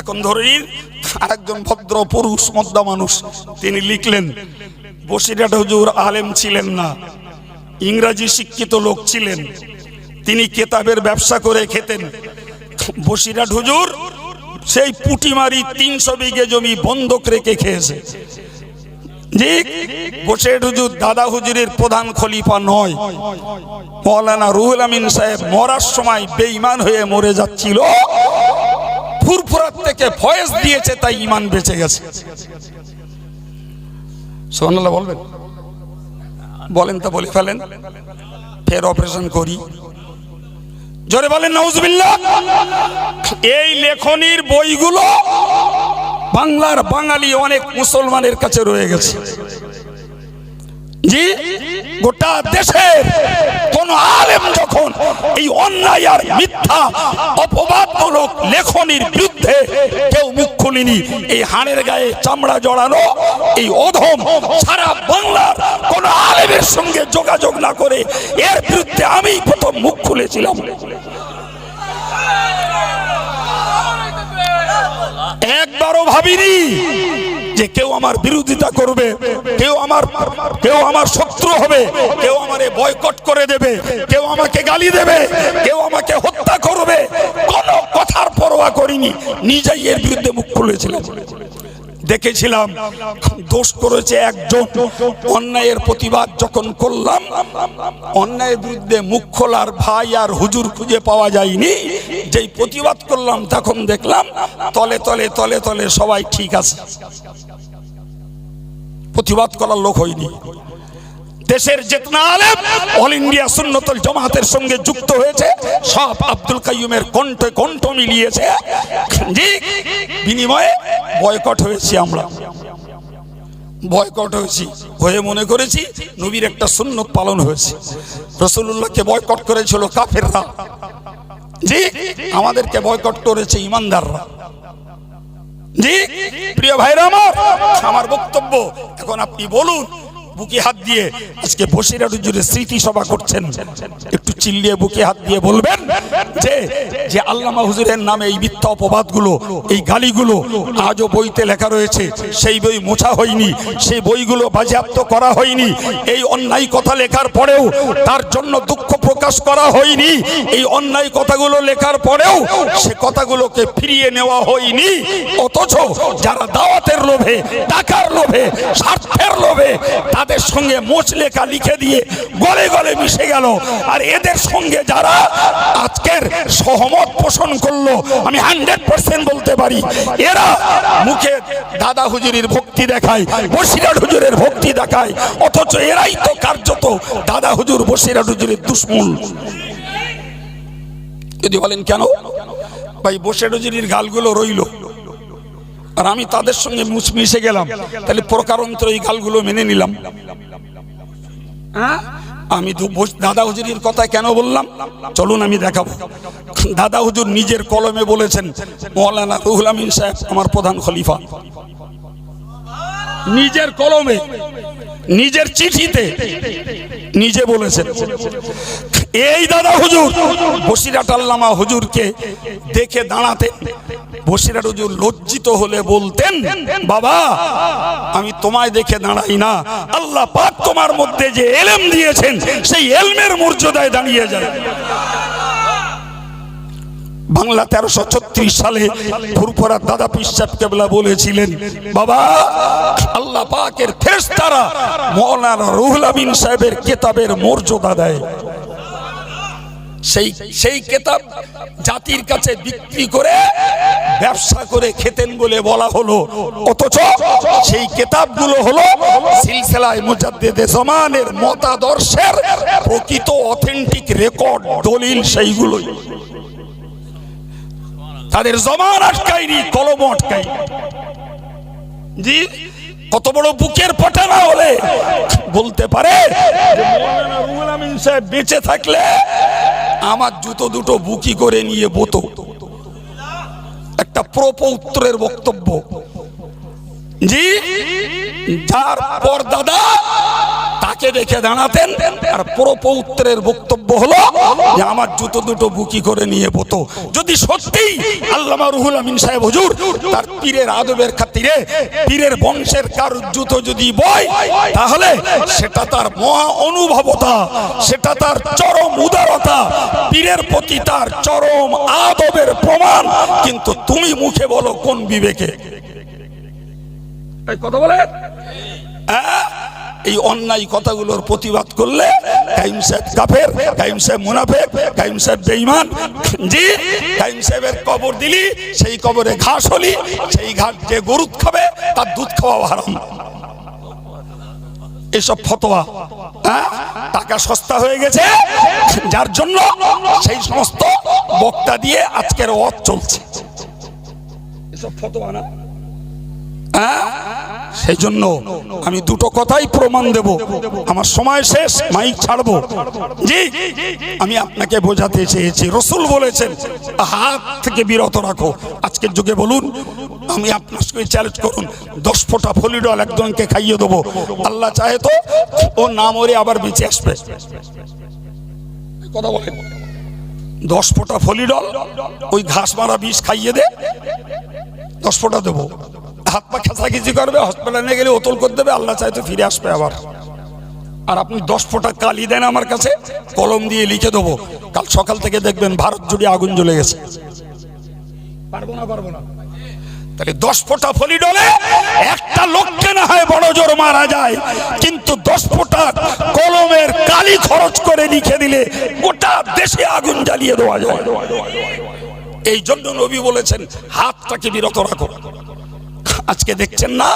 এখন ধরে নিন, আরেকজন ভদ্র পুরুষ, মদ্দা মানুষ, তিনি লিখলেন, বসিরহাট হুজুর আলেম ছিলেন না, ইংরাজি শিক্ষিত লোক ছিলেন, তিনি কেতাবের ব্যবসা করে খেতেন। বসিরহাট হুজুর সেই পুটিমারি তিনশো বিঘে জমি বন্ধক রেখে খেয়েছে। দাদা হুজুরের প্রধান খলিফা নয়। মৌলানা রুহুল আমিন সাহেব মরার সময় বেঈমান হয়ে মরে যাচ্ছিল। ফুরফুরাত থেকে ফয়েজ দিয়েছে, তাই ইমান বেঁচে গেছে। সোহানাল্লাহ বলবেন? বলেন তা, বলে ফেলেন। ফের অপারেশন করি। জোরে বলেন নওজবিল্লাহ এই লেখনির বইগুলো বাংলার বাঙালি অনেক মুসলমানের কাছে রয়ে গেছে। জি গোটা দেশের কোন আলেম যখন এই অন্যায় আর মিথ্যা অপবাদমূলক লেখনির বিরুদ্ধে কেউ মুখ খুলিনি, এই হাড়ের গায়ে চামড়া জড়ানো, এই অধম সারা বাংলার কোন আলেমের সঙ্গে যোগাযোগ না করে এর বিরুদ্ধে আমি প্রথম মুখ খুলেছিলাম। একবারও ভাবিনি যে কেউ আমার বিরোধিতা করবে, কেউ আমার কেউ আমার শত্রু হবে, কেউ আমারে বয়কট করে দেবে, কেউ আমাকে গালি দেবে, কেউ আমাকে হত্যা করবে, কোনো কথার পরোয়া করিনি, নিজেই এর বিরুদ্ধে মুখ খুলেছিলাম। দেখেছিলাম, দোষ করেছে একজন, অন্যায়ের প্রতিবাদ যখন করলাম, অন্যায়ের বিরুদ্ধে মুখ খোলার ভাই আর হুজুর খুঁজে পাওয়া যায়নি, যেই প্রতিবাদ করলাম তখন দেখলাম, তলে তলে তলে তলে সবাই ঠিক আছে। প্রতিবাদ করার লোক হয়নি। দেশের যেতনা আলেম অল ইন্ডিয়া সুন্নতল জামাতের সঙ্গে যুক্ত হয়েছে, সব আব্দুল কাইয়ুমের কণ্ঠে কণ্ঠ মিলিয়েছে। বিনিময়ে বয়কট হয়েছি আমরা। বয়কট হয়েছি। হয়ে মনে করেছি নবীর একটা সুন্নত পালন হয়েছে। রসুল্লাহকে বয়কট করেছিল কাফেররা। জি আমাদেরকে বয়কট করেছে ইমানদাররা। জি? প্রিয় ভাইরা আমার আমার বক্তব্য। এখন আপনি বলুন, বুকে হাত দিয়ে আজকে বসিরহাট জুড়ে স্মৃতি সভা করছেন। একটু চিল্লিয়ে বুকে হাত দিয়ে বলবেন? যে আল্লামা হুজুরের নামে এই মিথ্যা অপবাদগুলো, এই গালিগুলো আজও বইতে লেখা রয়েছে, সেই বই মোছা হয়নি সেই বইগুলো বাজেয়াপ্ত করা হয়নি, এই অন্যায় কথা লেখার পরেও তার জন্য দুঃখ প্রকাশ করা হয়নি, এই অন্যায় কথাগুলো লেখার পরেও সে কথাগুলোকে ফিরিয়ে নেওয়া হয়নি, অথচ যারা দাওয়াতের লোভে, টাকার লোভে, স্বার্থের লোভে তাদের সঙ্গে মোচ লেখা লিখে দিয়ে গলে গলে মিশে গেল, আর এদের সঙ্গে যারা আজকের সহমত পোষণ করল। আমি হান্ড্রেড পার্সেন্ট বলতে পারি। এরা মুখে দাদা হুজুরির ভক্তি দেখায়, বসিরাট হুজুরের ভক্তি দেখায়। অথচ এরাই তো কার্যত দাদা হুজুর, বসিরাট হুজুরের দুশ্মূল যদি বলেন কেন? ভাই, বসিরাট হুজুরির গালগুলো রইল। আর আমি তাদের সঙ্গে মিশে গেলাম। তাহলে প্রকারান্তর এই গালগুলো মেনে নিলাম। হ্যাঁ? আমি দাদা হুজুরির কথা কেন বললাম? চলুন, আমি দেখাবো। দাদা হুজুর নিজের কলমে বলেছেন, মৌলানা রুহুল আমিন সাহেব আমার প্রধান খলিফা। নিজের কলমে, নিজের চিঠিতে নিজে বলেছেন। এই দাদা হুজুর বসিরাট আল্লামা হুজুরকে দেখে দাঁড়াতেন বসিরাট হুজুর লজ্জিত হলে বলতেন, বাবা, আমি তোমায় দেখে দাঁড়াই না। আল্লাহ পাক তোমার মধ্যে যে এলেম দিয়েছেন, সেই এলমের মর্যাদায় দাঁড়িয়ে যায়। বাংলা তেরোশো ছত্রিশ সালে ফুরফুরার দাদা পিসাব কেবলা বলেছিলেন, বাবা, আল্লাহ পাকের ফেরেশতারা মৌলানা রুহুল আমিন সাহেবের কেতাবের মর্যাদা দেয়। সেই সেই কেতাব জাতির কাছে বিক্রি করে ব্যবসা করে খেতেন বলে বলা হলো। অথচ সেই কেতাবগুলো হলো সিলসিলায় মুজাদ্দেদে জমানের মতাদর্শের প্রকৃত অথেন্টিক রেকর্ড, দলিল সেইগুলোই। তাদের জমান আটকায়নি কলম আটকায়নি। জি, কত বড় বুকের পটানা হলে বলতে পারে বেঁচে থাকলে আমার জুতো দুটো বুকি করে নিয়ে বোতো। একটা প্রপৌত্রের বক্তব্য। জি, যার পর দাদা তাকে দেখে দাঁড়াতেন, আর প্রপৌত্রের বক্তব্য হলো আমার জুতো দুটো বুকি করে নিয়ে বতো। যদি সত্যি আল্লামা রুহুল আমিন সাহেব হুজুর, তার পীরের আদবের খাতিরে পীরের বংশের কার জুতো যদি বয়, তাহলে সেটা তার মহা অনুভবতা, সেটা তার চরম উদারতা, পীরের প্রতি তার চরম আদবের প্রমাণ। কিন্তু তুমি মুখে বলো কোন বিবেকে? কথা বলে? হ্যাঁ? এই অন্যায় কথাগুলোর প্রতিবাদ করলে কাইম জি কবর দিলি, সেই কবরে ঘাস হলি, সেই ঘাস যে গরু খাবে, তার দুধ খাওয়া হারাম এসব ফতোয়া হ্যাঁ? টাকা সস্তা হয়ে গেছে, যার জন্য সেই সমস্ত বক্তা দিয়ে আজকের অত চলছে এসব ফতোয়া না হ্যাঁ? সেই জন্য আমি দুটো কথাই প্রমাণ দেব। আমার সময় শেষ, মাইক ছাড়বো। জি, আমি আপনাকে বোঝাতে চেয়েছি। রসুল বলেছেন হাত থেকে বিরত রাখো। আজকের যুগে বলুন, আমি আপনার সঙ্গে চ্যালেঞ্জ করুন। দশ ফোঁটা ফলিডল একজনকে খাইয়ে দেবো। আল্লাহ চাহে তো ও না মরে আবার বেঁচে আসবে। কথা বলেন। দশ ফোঁটা ফলিডল, ওই ঘাস মারা বিষ খাইয়ে দে, দশ ফোঁটা দেবো। হাত পা খেঁচাখিচি করবে হসপিটালে গেলে ওতল করে দেবে, আল্লাহ চাইতে ফিরে আসবে আবার। আর আপনি দশ ফোঁটা কালি দেন আমার কাছে, কলম দিয়ে লিখে দেবো। কাল সকাল থেকে দেখবেন ভারত জুড়ে আগুন জ্বলে গেছে। পারব না পারব না? তাহলে দশ ফোঁটা ফলি ডলে, একটা লোককে না হয় বড় জোর মারা যায়, কিন্তু দশ ফোঁটা কলমের কালি খরচ করে লিখে দিলে গোটা দেশে আগুন জ্বালিয়ে দেওয়া যায়। এই জন্য নবী বলেছেন, হাতটাকে বিরত রাখো। আজকে দেখছেন না?